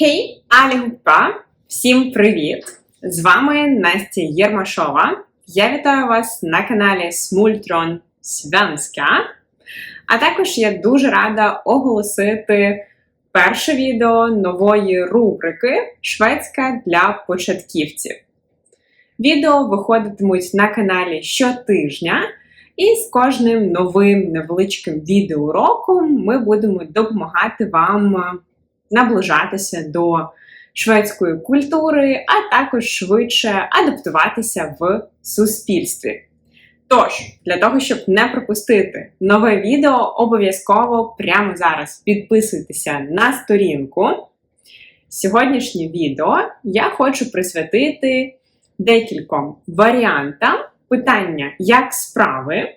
Hej allihopa! Всім привіт! З вами Настя Єрмашова. Я вітаю вас на каналі Смультрон Свянська. А також я дуже рада оголосити перше відео нової рубрики Шведська для початківців. Відео виходитимуть на каналі щотижня, і з кожним новим невеличким відеоуроком ми будемо допомагати вам наближатися до шведської культури, а також швидше адаптуватися в суспільстві. Тож, для того, щоб не пропустити нове відео, обов'язково прямо зараз підписуйтеся на сторінку. Сьогоднішнє відео я хочу присвятити декільком варіантам питання, як справи.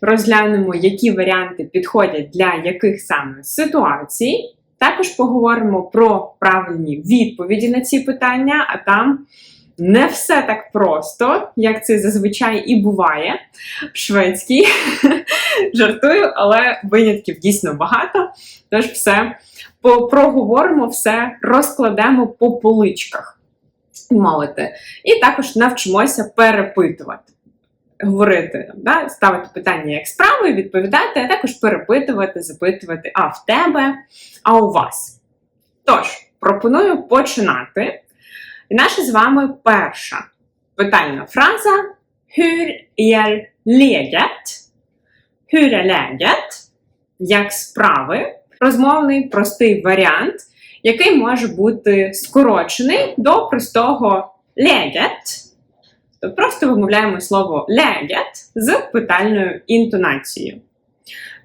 Розглянемо, які варіанти підходять для яких саме ситуацій. Також поговоримо про правильні відповіді на ці питання, а там не все так просто, як це зазвичай і буває в шведській. Жартую, але винятків дійсно багато. Тож все проговоримо, все розкладемо по поличках, мовити. І також навчимося перепитувати. Говорити, да, ставити питання як справи, відповідати, а також перепитувати, запитувати, а в тебе, а у вас. Тож, пропоную починати. І наша з вами перша питальна фраза Hur är läget? Hur är läget? Як справи? Розмовний простий варіант, який може бути скорочений до простого läget. Тобто просто вимовляємо слово läget з питальною інтонацією.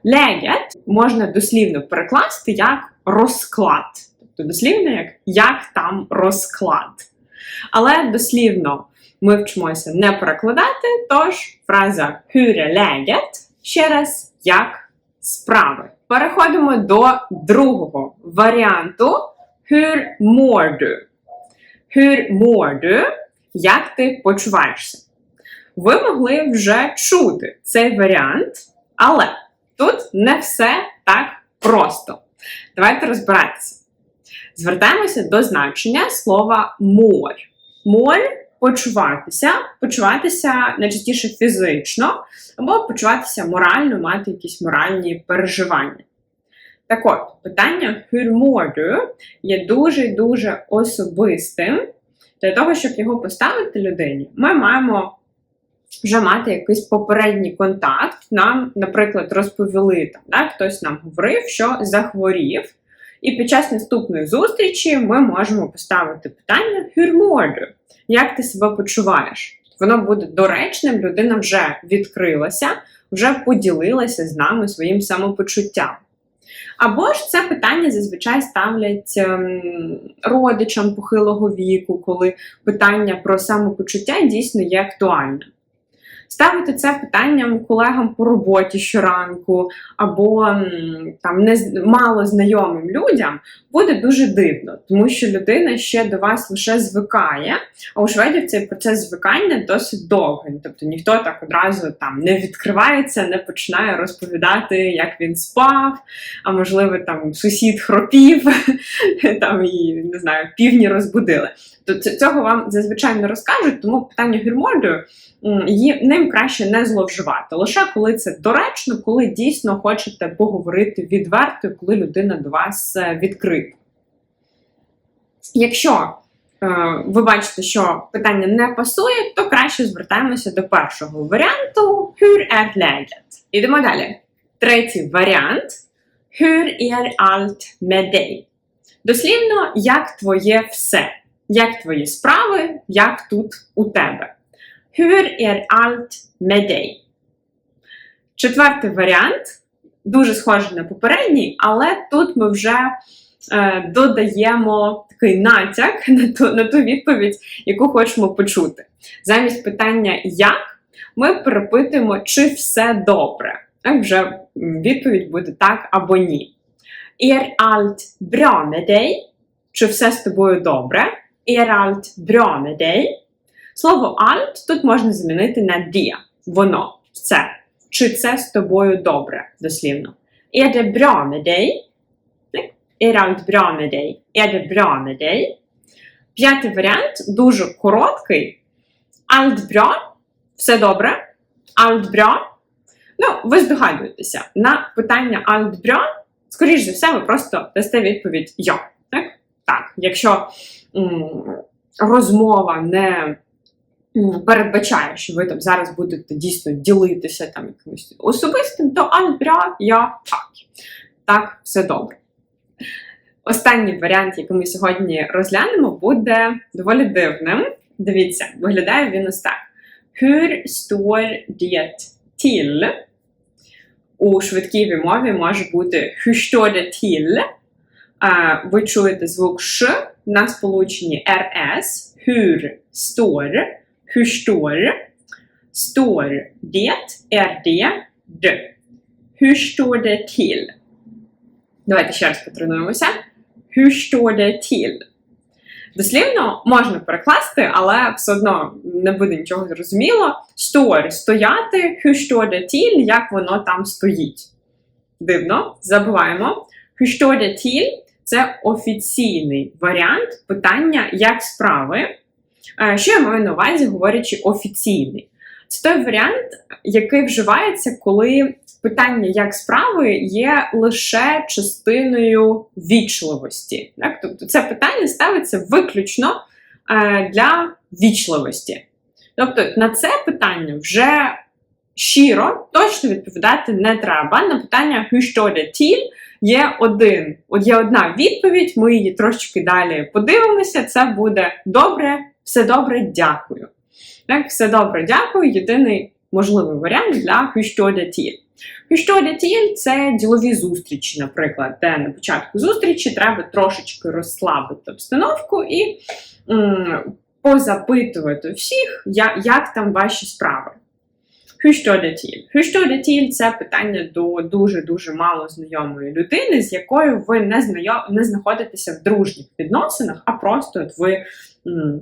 Läget можна дослівно перекласти як розклад. Тобто дослівно як як там розклад. Але дослівно ми вчимося не перекладати, тож фраза hur är ще раз як справи. Переходимо до другого варіанту hur mår du? Hur mår du? Як ти почуваєшся? Ви могли вже чути цей варіант, але тут не все так просто. Давайте розбиратися. Звертаємося до значення слова мор. Мор почуватися, почуватися найчастіше фізично, або почуватися морально, мати якісь моральні переживання. Так от, питання hur є дуже-дуже особистим. Для того, щоб його поставити людині, ми маємо вже мати якийсь попередній контакт. Нам, наприклад, розповіли там, да, хтось нам говорив, що захворів. І під час наступної зустрічі ми можемо поставити питання «Hur Як ти себе почуваєш? Воно буде доречним, людина вже відкрилася, вже поділилася з нами своїм самопочуттям. Або ж це питання зазвичай ставлять ем, родичам похилого віку, коли питання про самопочуття дійсно є актуальним. Ставити це питанням колегам по роботі щоранку, або там не мало знайомим людям буде дуже дивно, тому що людина ще до вас лише звикає. А у шведів цей процес звикання досить довгий. Тобто ніхто так одразу там не відкривається, не починає розповідати, як він спав, а можливо, там сусід хропів, там і не знаю, півні розбудили. То цього вам зазвичай не розкажуть, тому питання гюрмордою ним краще не зловживати. Лише коли це доречно, коли дійсно хочете поговорити відверто, коли людина до вас е, відкрита. Якщо е, ви бачите, що питання не пасує, то краще звертаємося до першого варіанту Hur är läget? Ідемо далі. Третій варіант Hur är allt med dig? Дослівно, як твоє все, як твої справи, як тут у тебе. Hur är allt med dig? Четвертий варіант дуже схожий на попередній, але тут ми вже е, додаємо такий натяк на ту, на ту відповідь, яку хочемо почути. Замість питання як ми перепитуємо, чи все добре. Так, вже відповідь буде так або ні. Er allt bra? Чи все з тобою добре? Er allt bra? Слово alt тут можна замінити на dia. Воно, це. Чи це з тобою добре, дослівно. Er det bra med dig? Är allt bra med dig? Är det bra med dig? П'ятий варіант дуже короткий. Allt bra. Все добре. Allt bra. Ну, ви здогадуєтеся, на питання Allt bra, скоріш за все, ви просто дасте відповідь «Я». Так? Так. Якщо м, розмова не передбачає, що ви там зараз будете дійсно ділитися там якимось особистим, то bra, я так. Так, все добре. Останній варіант, який ми сьогодні розглянемо, буде доволі дивним. Дивіться, виглядає він ось так. Hur står det till? У швидкій мові може бути Hur står det till? Ви чуєте звук Ш на сполученні RS. Hur står. Hur står. Står det. Är det. D. Hur står det till? Давайте ще раз потренуємося. Hur står det till? Дослівно можна перекласти, але все одно не буде нічого зрозуміло. Store – стояти, hur står det як воно там стоїть. Дивно, забуваємо. Hur står det це офіційний варіант питання, як справи. Е, Що я маю на увазі, говорячи офіційний? Це той варіант, який вживається, коли питання як справи є лише частиною вічливості. Так? Тобто це питання ставиться виключно е, для вічливості. Тобто на це питання вже щиро точно відповідати не треба. На питання «Hur є один, є одна відповідь, ми її трошечки далі подивимося. Це буде добре, все добре, дякую. Так, все добре, дякую. Єдиний можливий варіант для? Що till – це ділові зустрічі, наприклад, де на початку зустрічі треба трошечки розслабити обстановку і м, позапитувати всіх, я, як там ваші справи. Det till – це питання до дуже-дуже мало знайомої людини, з якою ви не, знайом, не знаходитеся в дружніх відносинах, а просто от ви м,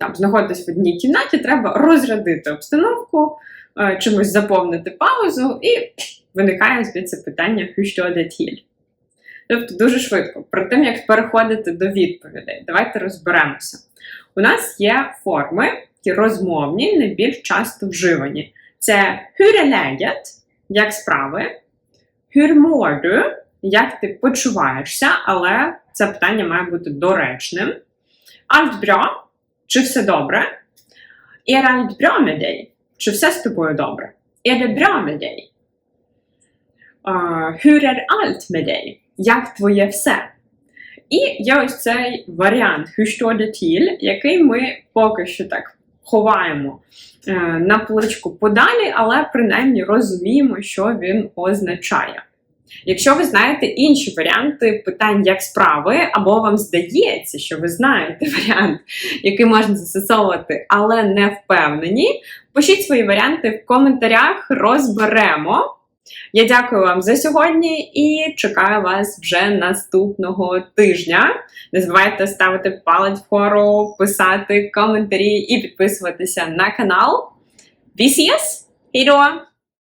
там, знаходитесь в одній кімнаті, треба розрядити обстановку, е, чимось заповнити паузу, і виникає звідси питання «Hur står det? Тобто дуже швидко. Про тим, як переходити до відповідей, давайте розберемося. У нас є форми, які розмовні, найбільш часто вживані. Це «Hur як справи, «Hur як ти почуваєшся, але це питання має бути доречним. «Allt bra?» Чи все добре? «Är allt bra med dig?» чи все з тобою добре? «Är det bra med dig?» Uh, hur är allt med dig? Як твоє все? І є ось цей варіант «Hur till», який ми поки що так ховаємо е, на поличку подалі, але принаймні розуміємо, що він означає. Якщо ви знаєте інші варіанти питань, як справи, або вам здається, що ви знаєте варіант, який можна застосовувати, але не впевнені, пишіть свої варіанти в коментарях, розберемо. Я дякую вам за сьогодні і чекаю вас вже наступного тижня. Не забувайте ставити палець вгору, писати коментарі і підписуватися на канал. VCS! Hej då!